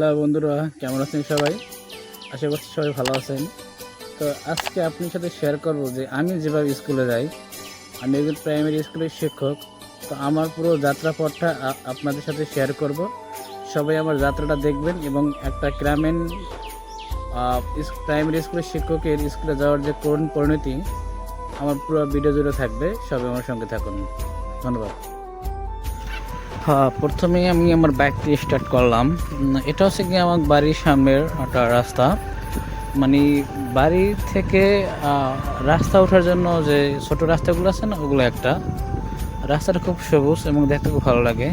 Hello বন্ধুরা, কেমন আছেন সবাই? আশা করছি সবাই ভালো আছেন। তো আজকে আপনার সাথে শেয়ার করব যে আমি যেভাবে স্কুলে যাই, আমি একজন প্রাইমারি স্কুলের শিক্ষক, তো আমার পুরো যাত্রাপথটা আপনাদের সাথে শেয়ার করব। সবাই আমার যাত্রাটা দেখবেন এবং একটা গ্রামীণ প্রাইমারি স্কুলের শিক্ষকের স্কুলে যাওয়ার যে করুণ পরিণতি, আমার পুরো ভিডিও জুড়ে থাকবে। সবাই আমার সঙ্গে থাকুন। ধন্যবাদ। প্রথমে আমি আমার বাইক দিয়ে স্টার্ট করলাম এটা হচ্ছে কি আমার বাড়ির সামনের একটা রাস্তা। মানে বাড়ি থেকে রাস্তা ওঠার জন্য যে ছোট রাস্তাগুলো আছে না, ওগুলো একটা। রাস্তাটা খুব সবুজ এবং দেখতে খুব ভালো লাগে।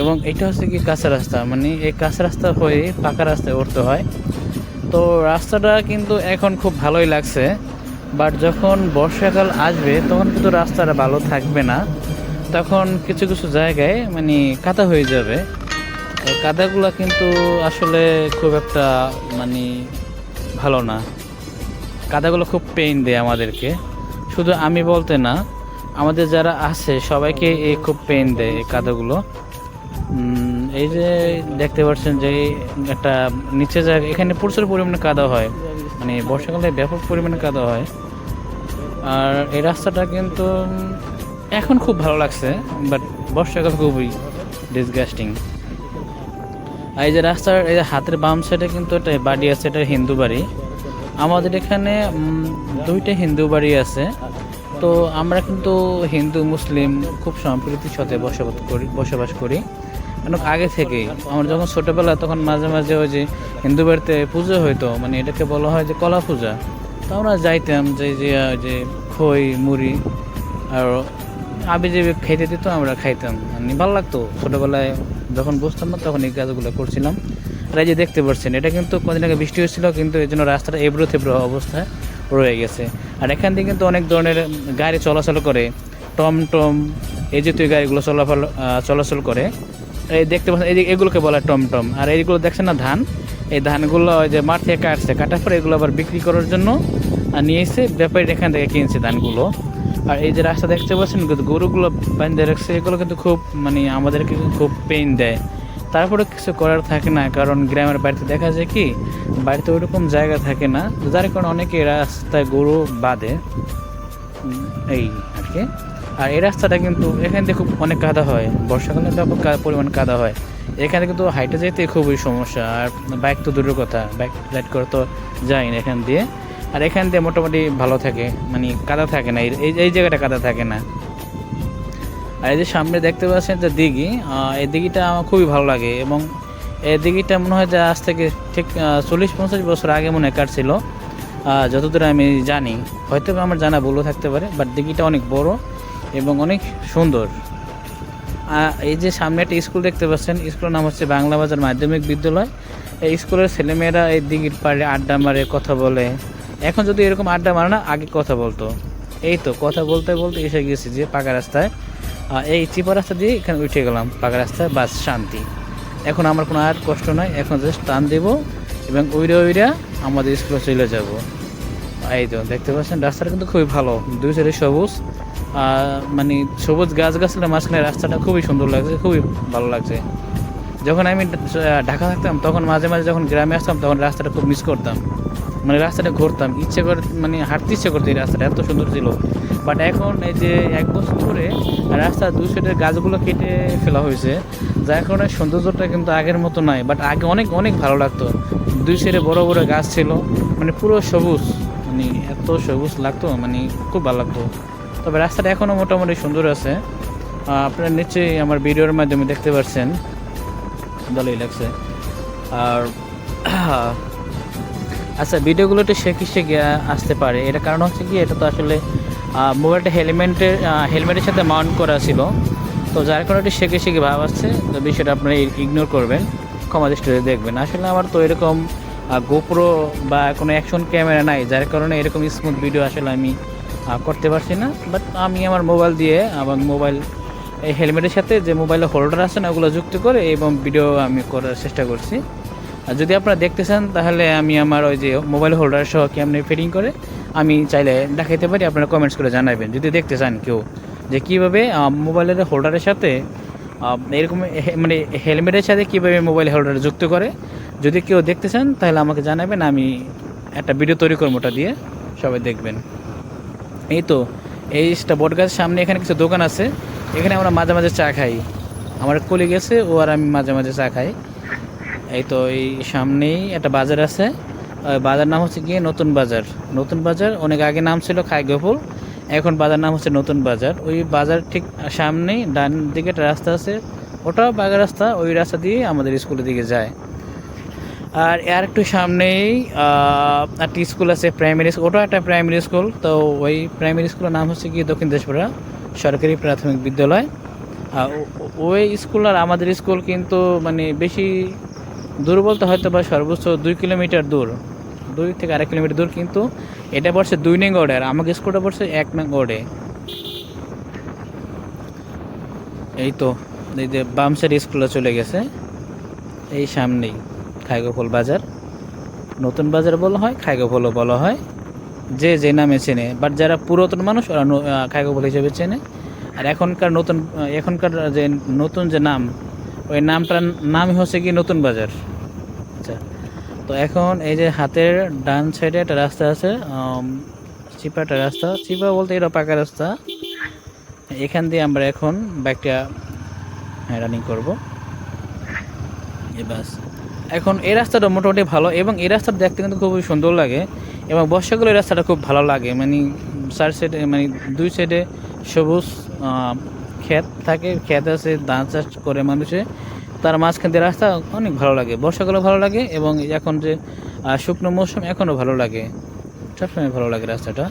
এবং এটা হচ্ছে কি কাঁচা রাস্তা। মানে এই কাঁচা রাস্তা হয়ে পাকা রাস্তায় উঠতে হয়। তো রাস্তাটা কিন্তু এখন খুব ভালোই লাগছে। বাট যখন বর্ষাকাল আসবে, তখন কিন্তু রাস্তাটা ভালো থাকবে না। তখন কিছু কিছু জায়গায় মানে কাদা হয়ে যাবে। কাদাগুলো কিন্তু আসলে খুব একটা মানে ভালো না। কাদাগুলো খুব পেইন দেয় আমাদেরকে। শুধু আমি বলতে না, আমাদের যারা আছে, সবাইকে এই খুব পেইন দেয় এই কাদাগুলো। এই যে দেখতে পাচ্ছেন যে একটা নিচে জায়গা, এখানে প্রচুর পরিমাণে কাদা হয়। মানে বর্ষাকালে ব্যাপক পরিমাণে কাদা হয়। আর এই রাস্তাটা কিন্তু এখন খুব ভালো লাগছে বাট বর্ষাকাল খুবই ডিসগাস্টিং এই যে রাস্তার, এই যে হাতের বাম সাইডে কিন্তু একটা বাড়ি আছে, এটা হিন্দু বাড়ি। আমাদের এখানে দুইটা হিন্দু বাড়ি আছে। তো আমরা কিন্তু হিন্দু, মুসলিম খুব সম্প্রীতির সাথে বসবাস করি বসবাস করি। অনেক আগে থেকেই, আমরা যখন ছোটোবেলা তখন মাঝে মাঝে ওই যে হিন্দু বাড়িতে পুজো হইতো মানে এটাকে বলা হয় যে কলা পূজা। তো আমরা যাইতাম যে যে খই, মুড়ি, আর আবি যে খাইতে দিত, আমরা খাইতাম। ভালো লাগতো। ছোটোবেলায় যখন বুঝতাম না, তখন এই কাজগুলো করছিলাম। আর যে দেখতে পাচ্ছেন, এটা কিন্তু কদিন আগে বৃষ্টি হয়েছিল, কিন্তু এই জন্য রাস্তাটা এবড়ো থেবড়ো অবস্থায় রয়ে গেছে। আর এখান থেকে কিন্তু অনেক ধরনের গাড়ি চলাচল করে, টমটম, এই জাতীয় গাড়িগুলো চলাফল চলাচল করে। এই দেখতে পাচ্ছেন, এই এগুলোকে বলা টমটম। আর এইগুলো দেখছেন না ধান? এই ধানগুলো ওই যে মাঠ থেকে কাটছে, কাটার পরে এগুলো আবার বিক্রি করার জন্য নিয়ে এসে ব্যাপারী এখান থেকে কিনছে ধানগুলো। আর এই যে রাস্তা দেখতে পাচ্ছেন, কিন্তু গরুগুলো বাঁধে রাখছে, এগুলো কিন্তু খুব মানে আমাদেরকে খুব পেইন দেয়। তারপরে কিছু করার থাকে না, কারণ গ্রামের বাড়িতে দেখা যায় কি, বাড়িতে ওইরকম জায়গা থাকে না যার কারণে অনেকে রাস্তায় গরু বাঁধে। এই আর কি। আর এই রাস্তাটা কিন্তু এখান থেকে খুব অনেক কাদা হয়, বর্ষাকালে ব্যাপক পরিমাণ কাদা হয়। এখানে কিন্তু হাইটে যেতে খুবই সমস্যা, আর বাইক তো দূরের কথা, বাইক রাইড করে তো যাই না এখান দিয়ে। আর এখান দিয়ে মোটামুটি ভালো থাকে মানে কাদা থাকে না, এই- এই জায়গাটা কাদা থাকে না। আর এই যে সামনে দেখতে পাচ্ছেন যে দিঘি এই দিঘিটা আমার খুবই ভালো লাগে এবং এই দিঘিটা মনে হয় যে আজ থেকে ঠিক চল্লিশ পঞ্চাশ বছর আগে মনে কাটছিল। যতদূর আমি জানি, হয়তো আমার জানা ভুলও থাকতে পারে বাট দিঘিটা অনেক বড় এবং অনেক সুন্দর। এই যে সামনে একটা স্কুল দেখতে পাচ্ছেন, স্কুলের নাম হচ্ছে বাংলা বাজার মাধ্যমিক বিদ্যালয়। এই স্কুলের ছেলেমেয়েরা এই দিঘির পাড়ে আড্ডা মারে, কথা বলে। এখন যদি এরকম আড্ডা মারে না, আগে কথা বলতো। এই তো, কথা বলতে বলতে এসে গেছি যে পাকা রাস্তায়। এই চিপা রাস্তা দিয়ে এখানে উঠে গেলাম, পাকা রাস্তায় বাস শান্তি। এখন আমার কোনো আর কষ্ট নয় এখন জাস্ট টান দেবো এবং উইরা উইরা আমাদের স্কুলে চলে যাব। এই তো, দেখতে পাচ্ছেন, রাস্তাটা কিন্তু খুবই ভালো। দুই সাইডে সবুজ। মানে সবুজ গাছ গাছালের মাঝখানে রাস্তাটা খুবই সুন্দর লাগছে, খুবই ভালো লাগছে। যখন আমি ঢাকা থাকতাম, তখন মাঝে মাঝে যখন গ্রামে আসতাম, তখন রাস্তাটা খুব মিস করতাম। মানে রাস্তাটা ঘুরতাম, ইচ্ছে করে মানে হাঁটতে ইচ্ছে করতো এই রাস্তাটা, এত সুন্দর ছিল। বাট এখন এই যে এক বছর ধরে রাস্তার দুই সাইডের গাছগুলো কেটে ফেলা হয়েছে, যার কারণে সৌন্দর্যটা কিন্তু আগের মতো নাই। বাট আগে অনেক অনেক ভালো লাগতো। দুই সাইডে বড় বড় গাছ ছিল মানে পুরো সবুজ মানে এত সবুজ লাগতো মানে খুব ভালো লাগতো। তবে রাস্তাটা এখনও মোটামুটি সুন্দর আছে। আপনারা নিশ্চয়ই আমার ভিডিওর মাধ্যমে দেখতে পাচ্ছেন ভালোই লাগছে। আর আচ্ছা ভিডিওগুলো একটু শেখে শেখে আসতে পারে? এটা কারণ হচ্ছে কি, এটা তো আসলে মোবাইলটা হেলমেটের হেলমেটের সাথে মাউন্ট করা ছিল। তো যার কারণে একটু শেখে শেখে ভাব আসছে? তো বিষয়টা আপনারা ইগনোর করবেন, ক্ষমা দৃষ্টিতে দেখবেন। আসলে আমার তো এরকম গোপ্রো বা কোনো অ্যাকশন ক্যামেরা নাই, যার কারণে এরকম স্মুথ ভিডিও আসলে আমি করতে পারছি না। বাট আমি আমার মোবাইল দিয়ে এবং মোবাইল এই হেলমেটের সাথে যে মোবাইলের হোল্ডার আছে না, ওগুলো যুক্ত করে, এবং ভিডিও আমি করার চেষ্টা করছি। যদি আপনারা দেখতে চান, তাহলে আমি আমার ওই যে মোবাইল হোল্ডার সহ কেমনি ফিটিং করে, আমি চাইলে দেখাইতে পারি, আপনারা কমেন্টস করে জানাবেন যদি দেখতে চান কেউ, যে কীভাবে মোবাইলের হোল্ডারের সাথে এরকম মানে হেলমেটের সাথে কীভাবে মোবাইল হোল্ডার যুক্ত করে, যদি কেউ দেখতে চান, তাহলে আমাকে জানাবেন, আমি একটা ভিডিও তৈরি করব ওটা দিয়ে, সবাই দেখবেন। এই তো, এই বট গাছের সামনে এখানে কিছু দোকান আছে, এখানে আমরা মাঝে মাঝে চা খাই। আমার কলি গেছে ও আর আমি মাঝে মাঝে চা খাই। এই তো এই সামনেই একটা বাজার আছে। বাজার নাম হচ্ছে গিয়ে নতুন বাজার। নতুন বাজার, অনেক আগে নাম ছিল খাইগোপুল এখন বাজার নাম হচ্ছে নতুন বাজার। ওই বাজার ঠিক সামনেই, ডান দিকে একটা রাস্তা আছে। ওটাও বাগা রাস্তা, ওই রাস্তা দিয়ে আমাদের স্কুলের দিকে যায়। আর এর একটু সামনেই একটা স্কুল আছে প্রাইমারি স্কুল, ওটাও একটা প্রাইমারি স্কুল। তো ওই প্রাইমারি স্কুলের নাম হচ্ছে কি দক্ষিণ দেশপুরা সরকারি প্রাথমিক বিদ্যালয়। আর ওই স্কুল আর আমাদের স্কুল কিন্তু মানে বেশি দূর বলতে হয়তো বা সর্বোচ্চ দুই কিলোমিটার দূর। দুই থেকে আড়াই কিলোমিটার দূর কিন্তু এটা পড়ছে দুই নং ওয়ার্ডে আর আমাকে স্কুলটা পড়ছে এক নং ওয়ার্ডে এই তো, এই যে বাম সাইড স্কুলে চলে গেছে। এই সামনেই খাইগোফল বাজার। নতুন বাজার বলা হয়, খাইগোফলও বলা হয়। যে যে নামে চেনে বাট যারা পুরাতন মানুষ, ওরা খাইগোফল হিসেবে চেনে। আর এখনকার নতুন, এখনকার যে নতুন যে নাম ওই নামটার নামই হচ্ছে কি নতুন বাজার। আচ্ছা তো এখন এই যে হাতের ডান সাইডে একটা রাস্তা আছে চিপা একটা রাস্তা। চিপা বলতে এটা পাকা রাস্তা। এখান দিয়ে আমরা এখন বাইকটা রানিং করব। বাস। এখন এই রাস্তাটা মোটামুটি ভালো এবং এই রাস্তাটা দেখতে কিন্তু খুবই সুন্দর লাগে এবং বর্ষাকালে এই রাস্তাটা খুব ভালো লাগে। মানে চার সাইডে মানে দুই সাইডে সবুজ ক্ষেত থাকে, ক্ষেত আছে, ধান চাষ করে মানুষে। তার মাঝখান দিয়ে রাস্তা অনেক ভালো লাগে বর্ষাকালে ভালো লাগে এবং এখন যে শুকনো মৌসুম এখনও ভালো লাগে। সবসময় ভালো লাগে রাস্তাটা।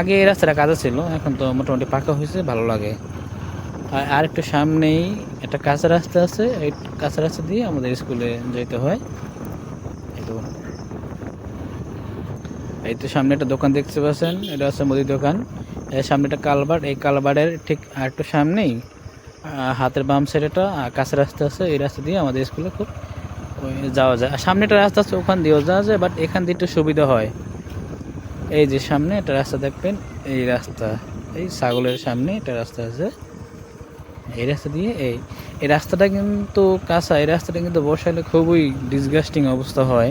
আগে এই রাস্তাটা কাদা ছিল, এখন তো মোটামুটি পাকা হয়েছে, ভালো লাগে। আর আর একটু সামনেই একটা কাঁচা রাস্তা আছে, এই কাঁচা রাস্তা দিয়ে আমাদের স্কুলে যেতে হয় এই তো এই তো সামনে একটা দোকান দেখতে পাচ্ছেন, এটা হচ্ছে মুদির দোকান। এর সামনে একটা কালবার এই কালবারের ঠিক একটু সামনেই হাতের বাম সাইডে একটা কাঁচা রাস্তা আছে, এই রাস্তা দিয়ে আমাদের স্কুলে খুব যাওয়া যায়। আর সামনে একটা রাস্তা আছে, ওখান দিয়েও যাওয়া যায় বাট এখান দিয়ে একটু সুবিধা হয়। এই যে সামনে একটা রাস্তা দেখবেন, এই রাস্তা, এই ছাগলের সামনে একটা রাস্তা আছে। এই রাস্তা দিয়ে এই এই রাস্তাটা কিন্তু কাঁচা, এই রাস্তাটা কিন্তু বর্ষালে খুবই ডিসগাস্টিং অবস্থা হয়।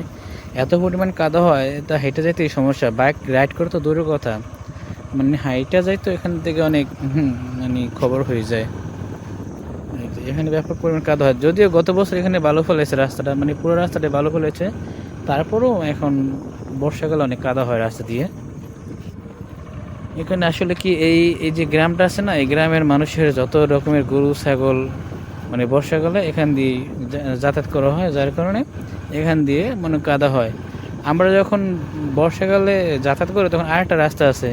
এত পরিমাণ কাদা হয়, তা হেঁটে যেতেই সমস্যা। বাইক রাইড করে তো দূরের কথা। মানে হাইটা যায় তো এখান থেকে অনেক মানে খবর হয়ে যায়। এখানে ব্যাপক পরিমাণ কাদা হয়। যদিও গত বছর এখানে ভালো ফলেছে রাস্তাটা মানে পুরো রাস্তাটা ভালো ফলেছে তারপরেও এখন বর্ষাকালে অনেক কাদা হয় রাস্তা দিয়ে। এখানে আসলে কি এই এই যে গ্রামটা আছে না, এই গ্রামের মানুষের যত রকমের গরু, ছাগল মানে বর্ষাকালে এখান দিয়ে যাতায়াত করা হয়, যার কারণে এখান দিয়ে মানে কাদা হয়। আমরা যখন বর্ষাকালে যাতায়াত করি, তখন আরেকটা রাস্তা আছে।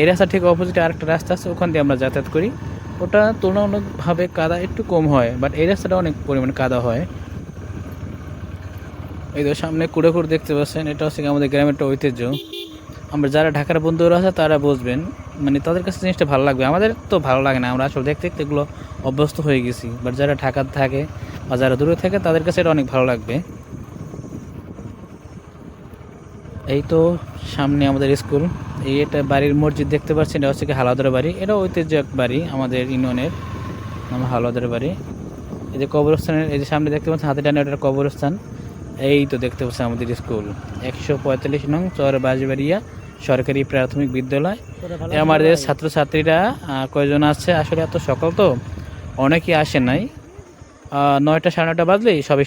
এই রাস্তা ঠিক অপোজিটে আরেকটা রাস্তা আছে, ওখান দিয়ে আমরা যাতায়াত করি। ওটা তুলনামূলকভাবে কাদা একটু কম হয় বাট এই রাস্তাটা অনেক পরিমাণে কাদা হয়। এই তো সামনে কুড়ে কুড়ে দেখতে পাচ্ছেন, এটা হচ্ছে আমাদের গ্রামের একটা ঐতিহ্য। আমরা যারা ঢাকার বন্ধুরা আছে, তারা বুঝবেন মানে তাদের কাছে জিনিসটা ভালো লাগবে। আমাদের তো ভালো লাগে না, আমরা আসলে দেখতে দেখতে এগুলো অভ্যস্ত হয়ে গেছি। বাট যারা ঢাকার থাকে বা যারা দূরে থাকে, তাদের কাছে এটা অনেক ভালো লাগবে। এই তো সামনে আমাদের স্কুল। এই এটা বাড়ির মসজিদ দেখতে পাচ্ছেন এটা হচ্ছে কি হালাদার বাড়ি। এটা ঐতিহ্য এক বাড়ি, আমাদের ইউনিয়নের নাম হালাদার বাড়ি। এই যে কবরস্থানের, এই যে সামনে দেখতে পাচ্ছেন, হাতে ডানে ওটা কবরস্থান। এই তো দেখতে পাচ্ছি আমাদের স্কুল। একশো পঁয়তাল্লিশ নং চর বাজবাড়িয়া সরকারি প্রাথমিক বিদ্যালয়। আমাদের ছাত্রছাত্রীরা কয়জন আছে? আসলে এত সকাল তো অনেকেই আসে নাই। নয়টা সাড়ে নয়টা বাজলেই সব